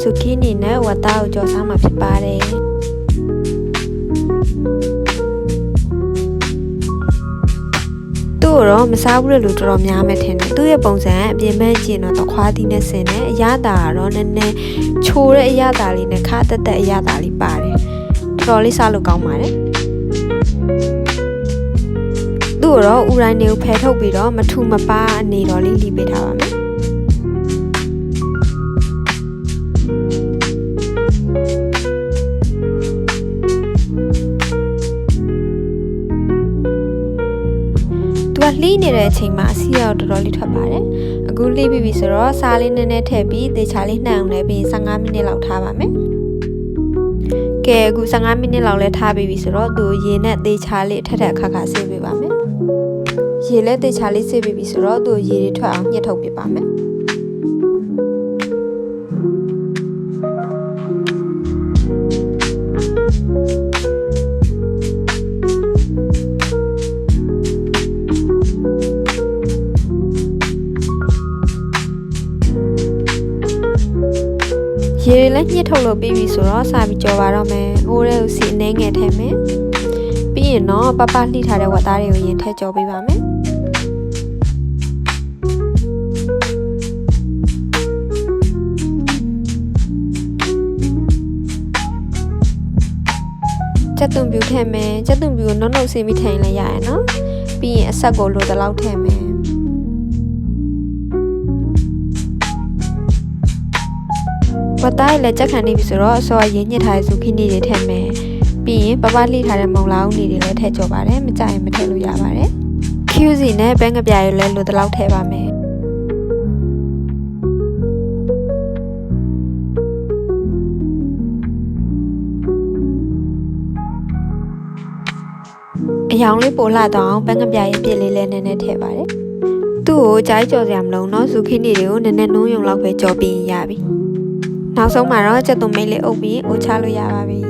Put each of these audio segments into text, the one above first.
ဇူကီနီနဲ့ဝတ်သားကိုကြော်စားမှာဖြစ်ပါတယ်သူ့ကိုတော့မစားဘူးလို့တော်တော်များမယ်ထင်တယ်သူ့ရဲ့ပုံစံအပြင်ပန်းကျင်တော့တခွားသီးနဲ့ဆင်တယ်အရသာကတော့နည်းနည်းချိုးတဲ့အရသာလေးနဲ့ခါတက်တက်အရသာလေးပါတယ်တော်တော်လေးစားလို့ကောင်းပါတယ်သူ့ကိုတော့ဥရိုင်းတွေကိုဖယ်ထုတ်ပြီးတော့မထူမပါအနေတော်လေးလိပေးထားပါမယ် လှီးနေတဲ့အချိန်မှာအစီရောက်တော်တော်လေးထွက်ပါတယ်အခုလှီးပြီးပြီဆိုတော့စားလေးနည်းနည်းထည့်ပြီးတေချာလေးနှံအောင်လည်းပြီး15မိနစ်လောက်ထားပါမယ်ကဲအခု15မိနစ်လောက်လဲထားပြီးပြီဆိုတော့သူရေနဲ့တေချာလေးထက်ထက်ခါခါဆေးပေးပါမယ်ရေလဲတေချာလေးဆေးပေးပြီဆိုတော့သူရေတွေထွက်အောင်ညှစ်ထုတ်ပြပါမယ် ရေတွေလည်းညှစ်ထုတ်လို့ပြီးပြီဆိုတော့စာပြီးကြော်ပါတော့မယ်။အိုးတဲ့ကိုစီအနှဲငယ်ထည့်မယ်။ပြီးရင်တော့ပပလှိထားတဲ့ဝတ်သားတွေကိုရင်ထည့်ကြော်ပေးပါမယ်။ကျက်သွန်ပြူထည့်မယ်ကျက်သွန်ပြူကိုနှုတ်နှုတ်ဆင်းပြီးထည့်ရင်လည်းရရနော်ပြီးရင်အဆက်ကိုလိုတလောက်ထည့်မယ် ဝတ်သားရလည်းကြက်ခံနေပြီဆိုတော့အစောရင်းညစ်ထားတဲ့ဇူကီနီတွေထည့်မယ်ပြီးရင်ပပလှိထားတဲ့မုံလာဦးနေတွေလည်းထည့်ကြော်ပါတယ်မကြရင်မထည့်လို့ရပါတယ်ခူးစီနဲ့ဘဲငပြားရလည်းလိုတလောက်ထည့်ပါမယ်အယောင်လေးပိုလှတော့အောင်ဘဲငပြားရဲ့ပြစ်လေးလည်းနည်းနည်းထည့်ပါတယ်သူ့ကိုကြားကြော်စရာမလိုတော့ဇူကီနီတွေကိုနည်းနည်းနှုံးယုံလောက်ပဲကြော်ပြီးရပြီ နောက်ဆုံးမှာတော့ကြက်သွန်မိတ်လေးအုပ်ပြီးအိုချလို့ရပါပြီ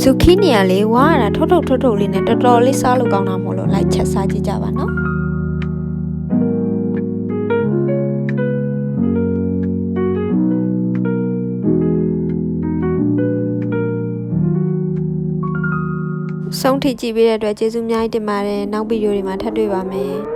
ဇူကီနီကလေးဝါရတာထုတ်ထုတ်ထုတ်ထုတ်လေးနဲ့တော်တော်လေးစားလို့ကောင်းတာမို့လို့လိုက်ချက်စားကြည့်ကြပါနော်ဆုံးထိကြည့်ပေးတဲ့အတွက်ကျေးဇူးအများကြီးတင်ပါတယ်နောက်ဗီဒီယိုတွေမှာထပ်တွေ့ပါမယ်